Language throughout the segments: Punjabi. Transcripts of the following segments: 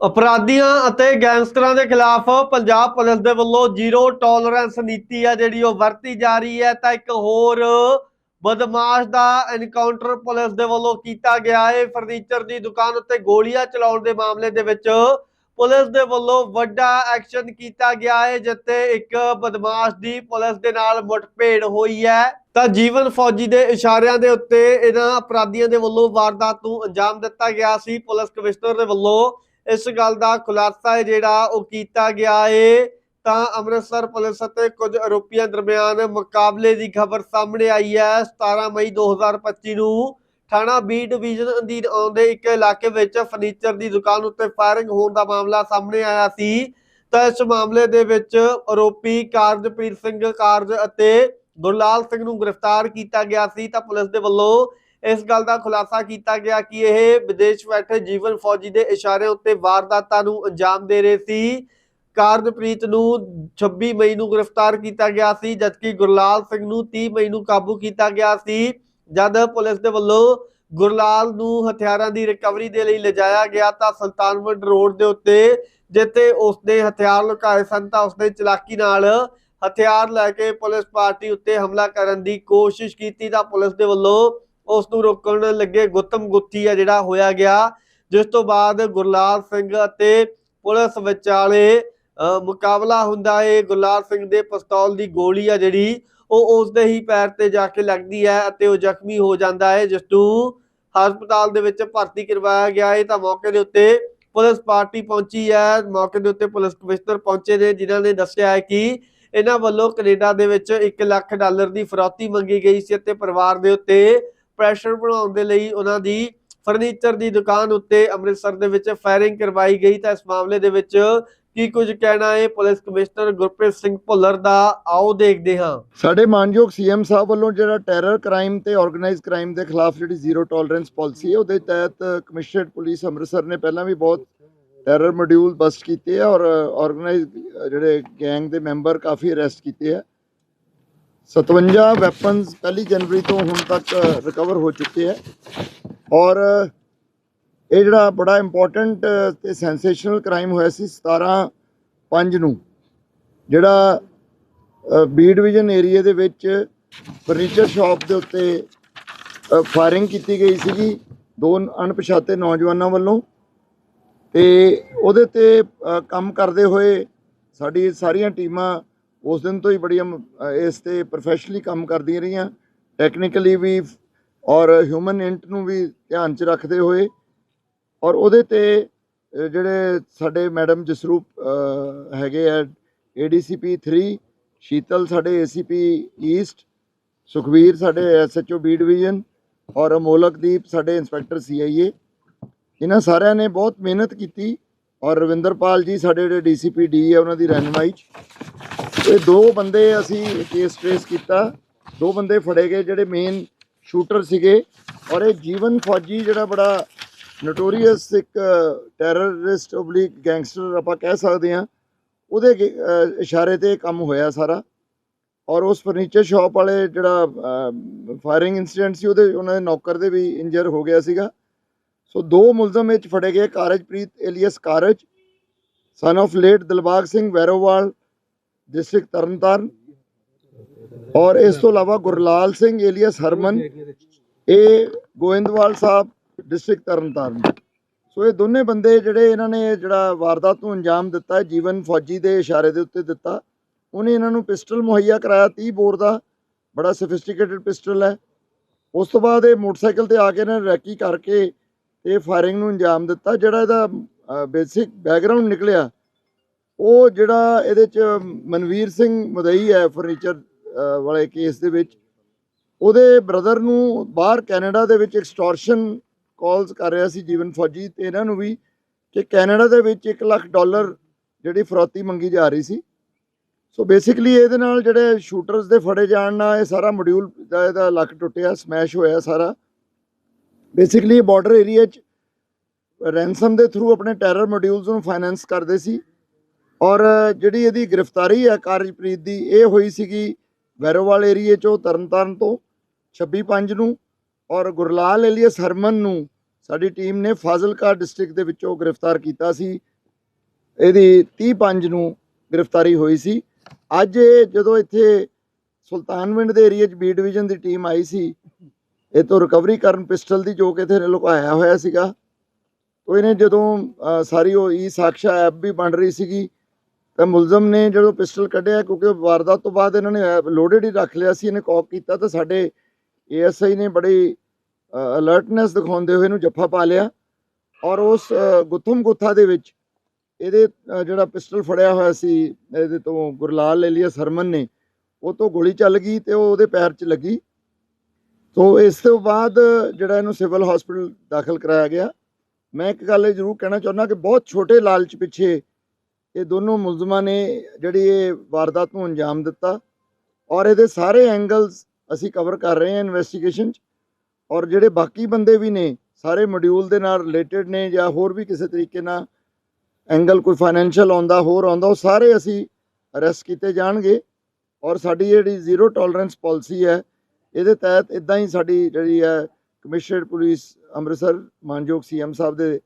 ਅਪਰਾਧੀਆਂ ਅਤੇ ਗੈਂਗਸਟਰਾਂ ਦੇ ਖਿਲਾਫ ਪੰਜਾਬ ਪੁਲਿਸ ਦੇ ਵੱਲੋਂ ਜ਼ੀਰੋ ਟੋਲਰੈਂਸ ਨੀਤੀ ਹੈ ਜਿਹੜੀ ਉਹ ਵਰਤੀ ਜਾ ਰਹੀ ਹੈ, ਤਾਂ ਇੱਕ ਹੋਰ ਬਦਮਾਸ਼ ਦਾ ਐਨਕਾਊਂਟਰ ਪੁਲਿਸ ਦੇ ਵੱਲੋਂ ਕੀਤਾ ਗਿਆ ਹੈ। ਫਰਨੀਚਰ ਦੀ ਦੁਕਾਨ ਉੱਤੇ ਗੋਲੀਆਂ ਚਲਾਉਣ ਦੇ ਮਾਮਲੇ ਦੇ ਵਿੱਚ ਪੁਲਿਸ ਦੇ ਵੱਲੋਂ ਵੱਡਾ ਐਕਸ਼ਨ ਕੀਤਾ ਗਿਆ ਹੈ, ਜਿੱਥੇ ਇੱਕ ਬਦਮਾਸ਼ ਦੀ ਪੁਲਿਸ ਦੇ ਨਾਲ ਮੁੱਠਭੇੜ ਹੋਈ ਹੈ। ਤਾਂ ਜੀਵਨ ਫੌਜੀ ਦੇ ਇਸ਼ਾਰਿਆਂ ਦੇ ਉੱਤੇ ਇਹਨਾਂ ਅਪਰਾਧੀਆਂ ਦੇ ਵੱਲੋਂ ਵਾਰਦਾਤ ਨੂੰ ਅੰਜਾਮ ਦਿੱਤਾ ਗਿਆ ਸੀ। ਪੁਲਿਸ ਕਮਿਸ਼ਨਰ ਦੇ ਵੱਲੋਂ ਇਸ ਗੱਲ ਦਾ ਖੁਲਾਸਾ ਹੈ ਜਿਹੜਾ ਉਹ ਕੀਤਾ ਗਿਆ ਹੈ ਤਾਂ ਅੰਮ੍ਰਿਤਸਰ ਪੁਲਿਸ ਅਤੇ ਕੁਝ ਆਰੋਪੀਆਂ ਦਰਮਿਆਨ ਮੁਕਾਬਲੇ ਦੀ ਖਬਰ ਸਾਹਮਣੇ ਆਈ ਹੈ। 17 ਮਈ 2025 ਨੂੰ ਥਾਣਾ ਬੀ ਡਿਵੀਜ਼ਨ ਅਧੀਨ ਆਉਂਦੇ ਇੱਕ ਇਲਾਕੇ ਵਿੱਚ ਫਰਨੀਚਰ ਦੀ ਦੁਕਾਨ ਉੱਤੇ ਫਾਇਰਿੰਗ ਹੋਣ ਦਾ ਮਾਮਲਾ ਸਾਹਮਣੇ ਆਇਆ ਸੀ। ਤਾਂ ਇਸ ਮਾਮਲੇ ਦੇ ਵਿੱਚ ਆਰੋਪੀ ਕਾਰਜਪ੍ਰੀਤ ਸਿੰਘ ਕਾਰਜ ਅਤੇ ਗੁਰਲਾਲ ਸਿੰਘ ਨੂੰ ਗ੍ਰਿਫਤਾਰ ਕੀਤਾ ਗਿਆ ਸੀ। ਤਾਂ ਪੁਲਿਸ ਦੇ ਵੱਲੋਂ ਇਸ ਗੱਲ ਦਾ ਖੁਲਾਸਾ ਕੀਤਾ ਗਿਆ ਕਿ ਇਹ ਵਿਦੇਸ਼ ਬੈਠੇ ਜੀਵਨ ਫੌਜੀ ਦੇ ਇਸ਼ਾਰੇ ਉੱਤੇ ਵਾਰਦਾਤਾਂ ਨੂੰ ਅੰਜਾਮ ਦੇ ਰਹੇ ਸੀ। ਕਾਰਨਪ੍ਰੀਤ ਨੂੰ 26 ਮਈ ਨੂੰ ਗ੍ਰਿਫਤਾਰ ਕੀਤਾ ਗਿਆ ਸੀ, ਜਦਕਿ ਗੁਰਲਾਲ ਸਿੰਘ ਨੂੰ 30 ਮਈ ਨੂੰ ਕਾਬੂ ਕੀਤਾ ਗਿਆ ਸੀ। ਜਦ ਪੁਲਿਸ ਦੇ ਵੱਲੋਂ ਗੁਰਲਾਲ ਨੂੰ ਹਥਿਆਰਾਂ ਦੀ ਰਿਕਵਰੀ ਦੇ ਲਈ ਲਿਜਾਇਆ ਗਿਆ ਤਾਂ ਸੁਲਤਾਨਵੰਡ ਰੋਡ ਦੇ ਉੱਤੇ ਜਿੱਥੇ ਉਸਨੇ ਹਥਿਆਰ ਲੁਕਾਏ ਸਨ ਤਾਂ ਉਸਨੇ ਚਲਾਕੀ ਨਾਲ ਹਥਿਆਰ ਲੈ ਕੇ ਪੁਲਿਸ ਪਾਰਟੀ ਉੱਤੇ ਹਮਲਾ ਕਰਨ ਦੀ ਕੋਸ਼ਿਸ਼ ਕੀਤੀ ਤਾਂ ਪੁਲਿਸ ਦੇ ਵੱਲੋਂ ਉਸ ਨੂੰ ਰੋਕਣ ਲੱਗੇ ਗੁੱਤਮ ਗੁੱਥੀ ਆ ਜਿਹੜਾ ਹੋਇਆ ਗਿਆ, ਜਿਸ ਤੋਂ ਬਾਅਦ ਗੁਰਲਾਲ ਸਿੰਘ ਅਤੇ ਪੁਲਿਸ ਵਿਚਾਲੇ ਮੁਕਾਬਲਾ ਹੁੰਦਾ ਹੈ ਗੁਰਲਾਲ ਸਿੰਘ ਦੇ ਪਿਸਤੌਲ ਦੀ ਗੋਲੀ ਆ ਜਿਹੜੀ, ਉਹ ਉਸ ਦੇ ਹੀ ਪੈਰ ਤੇ ਜਾ ਕੇ ਲੱਗਦੀ ਹੈ ਅਤੇ ਉਹ ਜ਼ਖਮੀ ਹੋ ਜਾਂਦਾ ਹੈ, ਜਿਸ ਨੂੰ ਹਸਪਤਾਲ ਦੇ ਵਿੱਚ ਭਰਤੀ ਕਰਵਾਇਆ ਗਿਆ ਹੈ। ਤਾਂ ਮੌਕੇ ਦੇ ਉੱਤੇ ਪੁਲਿਸ ਪਾਰਟੀ ਪਹੁੰਚੀ ਹੈ। ਮੌਕੇ ਦੇ ਉੱਤੇ ਪੁਲਿਸ ਕਮਿਸ਼ਨਰ ਪਹੁੰਚੇ ਨੇ, ਜਿਨ੍ਹਾਂ ਨੇ ਦੱਸਿਆ ਹੈ ਕਿ ਇਹਨਾਂ ਵੱਲੋਂ ਕੈਨੇਡਾ ਦੇ ਵਿੱਚ 1 ਲੱਖ ਡਾਲਰ ਦੀ ਫਰੌਤੀ ਮੰਗੀ ਗਈ ਸੀ ਅਤੇ ਪਰਿਵਾਰ ਦੇ ਉੱਤੇ ਪ੍ਰੈਸ਼ਰ ਬਣਾਉਣ ਦੇ ਲਈ ਉਹਨਾਂ ਦੀ ਫਰਨੀਚਰ ਦੀ ਦੁਕਾਨ ਉੱਤੇ ਅੰਮ੍ਰਿਤਸਰ ਦੇ ਵਿੱਚ ਫਾਇਰਿੰਗ ਕਰਵਾਈ ਗਈ ਤਾਂ ਇਸ ਮਾਮਲੇ ਦੇ ਵਿੱਚ ਕੀ ਕੁਝ ਕਹਿਣਾ ਹੈ? ਪੁਲਿਸ ਕਮਿਸ਼ਨਰ ਗੁਰਪ੍ਰੀਤ ਸਿੰਘ ਭੁੱਲਰ ਦਾ ਆਓ ਦੇਖਦੇ ਹਾਂ। ਸਾਡੇ ਮਾਨਯੋਗ ਸੀਐਮ ਸਾਹਿਬ ਵੱਲੋਂ ਜਿਹੜਾ ਟੈਰਰ ਕ੍ਰਾਈਮ ਤੇ ਆਰਗੇਨਾਈਜ਼ਡ ਕ੍ਰਾਈਮ ਦੇ ਖਿਲਾਫ ਜਿਹੜੀ ਜ਼ੀਰੋ ਟੋਲਰੈਂਸ ਪਾਲਿਸੀ ਹੈ, ਉਹਦੇ ਤਹਿਤ ਕਮਿਸ਼ਨਰਡ ਪੁਲਿਸ ਅੰਮ੍ਰਿਤਸਰ ਨੇ ਪਹਿਲਾਂ ਵੀ ਬਹੁਤ ਟੈਰਰ ਮੋਡਿਊਲ ਬਸਟ ਕੀਤੇ ਆ ਔਰ ਆਰਗੇਨਾਈਜ਼ਡ ਜਿਹੜੇ ਗੈਂਗ ਦੇ ਮੈਂਬਰ ਕਾਫੀ ਅਰੈਸਟ ਕੀਤੇ ਆ। 57 ਵੈਪਨਸ ਪਹਿਲੀ ਜਨਵਰੀ ਤੋਂ ਹੁਣ ਤੱਕ ਰਿਕਵਰ ਹੋ ਚੁੱਕੇ ਹੈ। ਔਰ ਇਹ ਜਿਹੜਾ ਬੜਾ ਇੰਪੋਰਟੈਂਟ ਤੇ ਸੈਂਸੇਸ਼ਨਲ ਕ੍ਰਾਈਮ ਹੋਇਆ ਸੀ 17 5 ਨੂੰ, ਜਿਹੜਾ ਬੀ ਡਿਵੀਜ਼ਨ ਏਰੀਆ ਦੇ ਵਿੱਚ ਫਰਨੀਚਰ ਸ਼ਾਪ ਦੇ ਉੱਤੇ ਫਾਇਰਿੰਗ ਕੀਤੀ ਗਈ ਸੀਗੀ ਦੋ ਅਣਪਛਾਤੇ ਨੌਜਵਾਨਾਂ ਵੱਲੋਂ। ਤੇ ਉਹਦੇ ਤੇ ਕੰਮ ਕਰਦੇ ਹੋਏ ਸਾਡੀ ਸਾਰੀਆਂ ਟੀਮਾਂ ਉਸ ਦਿਨ ਤੋਂ ਹੀ ਬੜੀਆਂ ਇਸ ਤੇ ਪ੍ਰੋਫੈਸ਼ਨਲੀ ਕੰਮ ਕਰਦੀਆਂ ਰਹੀਆਂ। ਟੈਕਨੀਕਲੀ ਵੀ ਔਰ ਹਿਊਮਨ ਇੰਟ ਨੂੰ ਵੀ ਧਿਆਨ 'ਚ ਰੱਖਦੇ ਹੋਏ। ਔਰ ਉਹਦੇ ਤੇ ਜਿਹੜੇ ਸਾਡੇ ਮੈਡਮ ਜਸਰੂਪ ਅ, ਹੈਗੇ ਆ ਏਡੀਸੀਪੀ 3 ਸ਼ੀਤਲ ਸਾਡੇ ਏਸੀਪੀ ਈਸਟ ਸੁਖਵੀਰ ਸਾਡੇ ਐਸਐਚਓ ਬੀ ਡਿਵੀਜ਼ਨ ਔਰ ਅਮੋਲਕਦੀਪ ਸਾਡੇ ਇੰਸਪੈਕਟਰ ਸੀਆਈਏ ਇਹਨਾਂ ਸਾਰਿਆਂ ਨੇ ਬਹੁਤ ਮਿਹਨਤ ਕੀਤੀ। ਔਰ ਰਵਿੰਦਰਪਾਲ ਜੀ ਸਾਡੇ ਜਿਹੜੇ ਡੀਸੀਪੀ ਡੀ ਹੈ ਉਹਨਾਂ ਦੀ ਰਹਿਨਮਾਈ 'ਚ ਇਹ ਦੋ ਬੰਦੇ ਅਸੀਂ ਕੇਸ ਟ੍ਰੇਸ ਕੀਤਾ। ਦੋ ਬੰਦੇ ਫੜੇ ਗਏ ਜਿਹੜੇ ਮੇਨ ਸ਼ੂਟਰ ਸੀਗੇ। ਔਰ ਇਹ ਜੀਵਨ ਫੌਜੀ ਜਿਹੜਾ ਬੜਾ ਨੋਟੋਰੀਅਸ ਇੱਕ ਟੈਰਰਿਸਟ ਓਬਲੀਕ ਗੈਂਗਸਟਰ ਆਪਾਂ ਕਹਿ ਸਕਦੇ ਹਾਂ। ਉਹਦੇ ਗੇ- ਇਸ਼ਾਰੇ ਤੇ ਕੰਮ ਹੋਇਆ ਸਾਰਾ। ਔਰ ਉਸ ਫਰਨੀਚਰ ਸ਼ਾਪ ਵਾਲੇ ਜਿਹੜਾ ਫਾਇਰਿੰਗ ਇਨਸੀਡੈਂਟ ਸੀ, ਉਹਦੇ, ਉਹਨਾਂ ਦੇ ਨੌਕਰ ਦੇ ਵੀ ਇੰਜਰ ਹੋ ਗਿਆ ਸੀਗਾ। ਸੋ ਦੋ ਮੁਲਜ਼ਮ ਵਿੱਚ ਫੜੇ ਗਏ। Karajpreet alias Karaj son of late Dilbag Singh Vairowal district Tarn Taran ਔਰ ਇਸ ਤੋਂ ਇਲਾਵਾ ਗੁਰਲਾਲ ਸਿੰਘ ਏਲੀਅਸ ਹਰਮਨ ਇਹ ਗੋਇੰਦਵਾਲ ਸਾਹਿਬ ਡਿਸਟ੍ਰਿਕਟ ਤਰਨਤਾਰਨ ਸੋ ਇਹ ਦੋਨੇ ਬੰਦੇ ਜਿਹੜੇ ਇਹਨਾਂ ਨੇ ਜਿਹੜਾ ਵਾਰਦਾਤ ਨੂੰ ਅੰਜਾਮ ਦਿੱਤਾ ਜੀਵਨ ਫੌਜੀ ਦੇ ਇਸ਼ਾਰੇ ਦੇ ਉੱਤੇ ਦਿੱਤਾ ਉਹਨੇ ਇਹਨਾਂ ਨੂੰ ਪਿਸਟਲ ਮੁਹੱਈਆ ਕਰਾਇਆ 30 ਬੋਰ ਦਾ ਬੜਾ ਸਫਿਸਟੀਕੇਟਡ ਪਿਸਟਲ ਹੈ ਉਸ ਤੋਂ ਬਾਅਦ ਇਹ ਮੋਟਰਸਾਈਕਲ ਤੇ ਆ ਕੇ ਇਹਨਾਂ ਰੈਕੀ ਕਰਕੇ ਇਹ ਫਾਇਰਿੰਗ ਨੂੰ ਅੰਜਾਮ ਦਿੱਤਾ ਜਿਹੜਾ ਇਹਦਾ ਬੇਸਿਕ ਬੈਕਗ੍ਰਾਉਂਡ ਨਿਕਲਿਆ ਉਹ ਜਿਹੜਾ ਇਹਦੇ ਚ ਮਨਵੀਰ ਸਿੰਘ ਮਦਈ ਹੈ ਫਰਨੀਚਰ ਵਾਲੇ ਕੇਸ ਦੇ ਵਿੱਚ, ਉਹਦੇ ਬ੍ਰਦਰ ਨੂੰ ਬਾਹਰ ਕੈਨੇਡਾ ਦੇ ਵਿੱਚ ਐਕਸਟੋਰਸ਼ਨ ਕਾਲਸ ਕਰ ਰਿਹਾ ਸੀ ਜੀਵਨ ਫੌਜੀ ਤੇ ਇਹਨਾਂ ਨੂੰ ਵੀ ਕਿ ਕੈਨੇਡਾ ਦੇ ਵਿੱਚ 1 ਲੱਖ ਡਾਲਰ ਜਿਹੜੀ ਫਰੋਤੀ ਮੰਗੀ ਜਾ ਰਹੀ ਸੀ। ਸੋ ਬੇਸਿਕਲੀ ਇਹਦੇ ਨਾਲ ਜਿਹੜੇ ਸ਼ੂਟਰਸ ਦੇ ਫੜੇ ਜਾਣ ਨਾਲ ਇਹ ਸਾਰਾ ਮੋਡਿਊਲ ਦਾ ਇਹਦਾ ਲੱਕ ਟੁੱਟਿਆ ਸਮੈਸ਼ ਹੋਇਆ ਸਾਰਾ। ਬੇਸਿਕਲੀ ਬਾਰਡਰ ਏਰੀਆ 'ਚ ਰੈਂਸਮ ਦੇ ਥਰੂ ਆਪਣੇ ਟੈਰਰ ਮੋਡਿਊਲਸ ਨੂੰ ਫਾਈਨੈਂਸ ਕਰਦੇ ਸੀ। ਔਰ ਜਿਹੜੀ ਇਹਦੀ ਗ੍ਰਿਫਤਾਰੀ ਹੈ ਕਾਰਜਪ੍ਰੀਤ ਦੀ, ਇਹ ਹੋਈ ਸੀਗੀ ਵੈਰੋਵਾਲ ਏਰੀਏ 'ਚੋਂ ਤਰਨਤਾਰਨ ਤੋਂ 26/5 ਨੂੰ ਔਰ ਗੁਰਲਾਲ ਏਲੀਅਸ ਹਰਮਨ ਨੂੰ ਸਾਡੀ ਟੀਮ ਨੇ ਫਾਜ਼ਿਲਕਾ ਡਿਸਟ੍ਰਿਕਟ ਦੇ ਵਿੱਚੋਂ ਗ੍ਰਿਫਤਾਰ ਕੀਤਾ ਸੀ। ਇਹਦੀ 30 ਪੰਜ ਨੂੰ ਗ੍ਰਿਫਤਾਰੀ ਹੋਈ ਸੀ। ਅੱਜ ਇਹ ਜਦੋਂ ਇੱਥੇ ਸੁਲਤਾਨਵਿੰਡ ਦੇ ਏਰੀਆ 'ਚ ਬੀ ਡਿਵੀਜ਼ਨ ਦੀ ਟੀਮ ਆਈ ਸੀ ਇਹ ਤੋਂ ਰਿਕਵਰੀ ਕਰਨ ਪਿਸਟਲ ਦੀ ਜੋ ਕਿ ਇੱਥੇ ਲੁਕਾਇਆ ਹੋਇਆ ਸੀਗਾ ਉਹ ਇਹਨੇ ਜਦੋਂ ਸਾਰੀ ਉਹ ਈ ਸਾਕਸ਼ਾ ਐਪ ਵੀ ਬਣ ਰਹੀ ਸੀਗੀ ਤਾਂ ਮੁਲਜ਼ਮ ਨੇ ਜਦੋਂ ਪਿਸਟਲ ਕੱਢਿਆ, ਕਿਉਂਕਿ ਵਾਰਦਾਤ ਤੋਂ ਬਾਅਦ ਇਹਨਾਂ ਨੇ ਲੋਡਡ ਹੀ ਰੱਖ ਲਿਆ ਸੀ, ਇਹਨੇ ਕੌਕ ਕੀਤਾ ਤਾਂ ਸਾਡੇ ਏਐਸਆਈ ਨੇ ਬੜੀ ਅਲਰਟਨੈਸ ਦਿਖਾਉਂਦੇ ਹੋਏ ਇਹਨੂੰ ਜੱਫਾ ਪਾ ਲਿਆ ਔਰ ਉਸ ਗੁੱਥਮ ਗੁੱਥਾ ਦੇ ਵਿੱਚ ਇਹਦੇ ਜਿਹੜਾ ਪਿਸਟਲ ਫੜਿਆ ਹੋਇਆ ਸੀ, ਇਹਦੇ ਤੋਂ ਗੁਰਲਾਲ ਲੈਲੀਆ ਸਰਮਨ ਨੇ, ਉਹ ਤੋਂ ਗੋਲੀ ਚੱਲ ਗਈ ਤੇ ਉਹ ਉਹਦੇ ਪੈਰ 'ਚ ਲੱਗੀ। ਤੋਂ ਇਸ ਤੋਂ ਬਾਅਦ ਜਿਹੜਾ ਇਹਨੂੰ ਸਿਵਲ ਹਸਪੀਟਲ ਦਾਖਲ ਕਰਾਇਆ ਗਿਆ। ਮੈਂ ਇੱਕ ਗੱਲ ਇਹ ਜ਼ਰੂਰ ਕਹਿਣਾ ਚਾਹੁੰਦਾ ਕਿ ਬਹੁਤ ਛੋਟੇ ਲਾਲਚ ਪਿੱਛੇ ਇਹ ਦੋਨੋਂ ਮੁਲਜ਼ਮਾਂ ਨੇ ਜਿਹੜੀ ਇਹ ਵਾਰਦਾਤ ਨੂੰ ਅੰਜਾਮ ਦਿੱਤਾ ਔਰ ਇਹਦੇ ਸਾਰੇ ਐਂਗਲਸ ਅਸੀਂ ਕਵਰ ਕਰ ਰਹੇ ਹਾਂ ਇਨਵੈਸਟੀਗੇਸ਼ਨ 'ਚ ਔਰ ਜਿਹੜੇ ਬਾਕੀ ਬੰਦੇ ਵੀ ਨੇ, ਸਾਰੇ ਮੋਡਿਊਲ ਦੇ ਨਾਲ ਰਿਲੇਟਡ ਨੇ ਜਾਂ ਹੋਰ ਵੀ ਕਿਸੇ ਤਰੀਕੇ ਨਾਲ ਐਂਗਲ ਕੋਈ ਫਾਈਨੈਂਸ਼ੀਅਲ ਆਉਂਦਾ, ਹੋਰ ਆਉਂਦਾ, ਉਹ ਸਾਰੇ ਅਸੀਂ ਅਰੈਸਟ ਕੀਤੇ ਜਾਣਗੇ ਔਰ ਸਾਡੀ ਜਿਹੜੀ ਜ਼ੀਰੋ ਟੋਲਰੈਂਸ ਪਾਲਿਸੀ ਹੈ, ਇਹਦੇ ਤਹਿਤ ਇਦਾਂ ਹੀ ਸਾਡੀ ਜਿਹੜੀ ਹੈ ਕਮਿਸ਼ਨਰ ਪੁਲਿਸ ਅੰਮ੍ਰਿਤਸਰ ਮਾਨਯੋਗ ਸੀਐਮ ਸਾਹਿਬ ਦੇ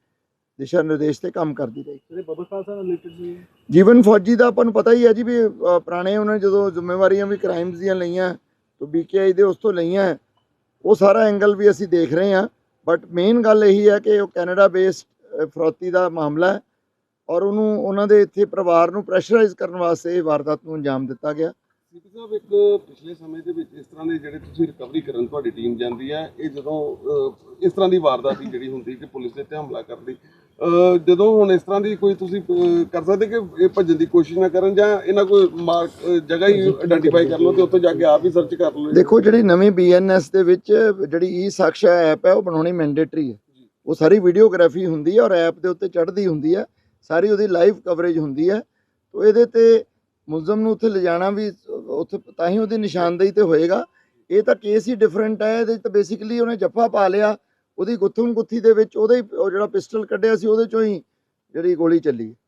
ਦਿਸ਼ਾ ਨਿਰਦੇਸ਼ ਤੇ ਕੰਮ ਕਰਦੀ ਰਹੀ। ਜਿਹੜੇ ਬੱਬਰ ਖਾਲਸਾ ਨਾਲ ਰਿਲੇਟਡ ਸੀ ਜੀਵਨ ਫੌਜੀ ਦਾ ਆਪਾਂ ਨੂੰ ਪਤਾ ਹੀ ਹੈ ਜੀ ਵੀ ਅ, ਪੁਰਾਣੇ ਉਹਨਾਂ ਨੇ ਜਦੋਂ ਜ਼ਿੰਮੇਵਾਰੀਆਂ ਵੀ ਕ੍ਰਾਈਮਸ ਦੀਆਂ ਲਈਆਂ ਤੋਂ ਬੀਕੇਆਈ ਦੇ ਉਸ ਤੋਂ ਲਈਆਂ ਉਹ ਸਾਰਾ ਐਂਗਲ ਵੀ ਅਸੀਂ ਦੇਖ ਰਹੇ ਹਾਂ। ਬਟ ਮੇਨ ਗੱਲ ਇਹੀ ਹੈ ਕਿ ਉਹ ਕੈਨੇਡਾ ਬੇਸਡ ਫਰੌਤੀ ਦਾ ਮਾਮਲਾ ਹੈ ਔਰ ਉਹਨੂੰ ਉਹਨਾਂ ਦੇ ਇੱਥੇ ਪਰਿਵਾਰ ਨੂੰ ਪ੍ਰੈਸ਼ਰਾਈਜ਼ ਕਰਨ ਵਾਸਤੇ ਇਹ ਵਾਰਦਾਤ ਨੂੰ ਅੰਜਾਮ ਦਿੱਤਾ ਗਿਆ। ਸੀਪੀ ਸਾਹਿਬ ਇੱਕ ਪਿਛਲੇ ਸਮੇਂ ਦੇ ਵਿੱਚ ਇਸ ਤਰ੍ਹਾਂ ਦੇ ਜਿਹੜੇ ਤੁਸੀਂ ਰਿਕਵਰੀ ਕਰਨ ਤੁਹਾਡੀ ਟੀਮ ਜਾਂਦੀ ਹੈ ਇਹ ਜਦੋਂ ਅਹ, ਇਸ ਤਰ੍ਹਾਂ ਦੀ ਵਾਰਦਾਤ ਦੀ ਜਿਹੜੀ ਹੁੰਦੀ ਕਿ ਪੁਲਿਸ ਦੇ ਤੇ ਹਮਲਾ ਕਰਦੀ ਅਹ, ਜਦੋਂ ਹੁਣ ਇਸ ਤਰ੍ਹਾਂ ਦੀ ਕੋਈ ਤੁਸੀਂ ਅਹ, ਕਰ ਸਕਦੇ ਕਿ ਇਹ ਭੱਜਣ ਦੀ ਕੋਸ਼ਿਸ਼ ਨਾ ਕਰਨ ਜਾਂ ਇਹਨਾਂ ਕੋਈ ਮਾਰਕ ਅਹ, ਜਗ੍ਹਾ ਹੀ ਆਇਡੈਂਟੀਫਾਈ ਕਰ ਲਓ ਤੇ ਉੱਥੇ ਜਾ ਕੇ ਆਪ ਹੀ ਸਰਚ ਕਰ ਲਓ। ਦੇਖੋ ਜਿਹੜੀ ਨਵੀਂ ਬੀਐਨਐਸ ਦੇ ਵਿੱਚ ਜਿਹੜੀ ਈ ਸਾਕਸ਼ਾ ਐਪ ਹੈ ਉਹ ਬਣਾਉਣੀ ਮੈਂਡੇਟਰੀ ਹੈ। ਉਹ ਸਾਰੀ ਵੀਡੀਓਗ੍ਰਾਫੀ ਹੁੰਦੀ ਹੈ ਔਰ ਐਪ ਦੇ ਉੱਤੇ ਚੜ੍ਹਦੀ ਹੁੰਦੀ ਹੈ। ਸਾਰੀ ਉਹਦੀ ਲਾਈਵ ਕਵਰੇਜ ਹੁੰਦੀ ਹੈ। ਤੋਂ ਇਹਦੇ ਤੇ ਮੁਲਜ਼ਮ ਨੂੰ ਉੱਥੇ ਲਿਜਾਣਾ ਵੀ ਉੱਥੇ ਤਾਂ ਹੀ ਉਹਦੀ ਨਿਸ਼ਾਨਦੇਹੀ ਤੇ ਹੋਏਗਾ। ਇਹ ਤਾਂ ਕੇਸ ਹੀ ਡਿਫਰੈਂਟ ਹੈ, ਇਹਦੇ 'ਚ ਤਾਂ ਬੇਸਿਕਲੀ ਉਹਨੇ ਜੱਫਾ ਪਾ ਲਿਆ। ਉਹਦੀ ਗੁੱਥਮ ਗੁੱਥੀ ਦੇ ਵਿੱਚ ਉਹਦੇ ਹੀ ਉਹ ਜਿਹੜਾ ਪਿਸਟਲ ਕੱਢਿਆ ਸੀ, ਉਹਦੇ ਚੋਂ ਹੀ ਜਿਹੜੀ ਗੋਲੀ ਚੱਲੀ।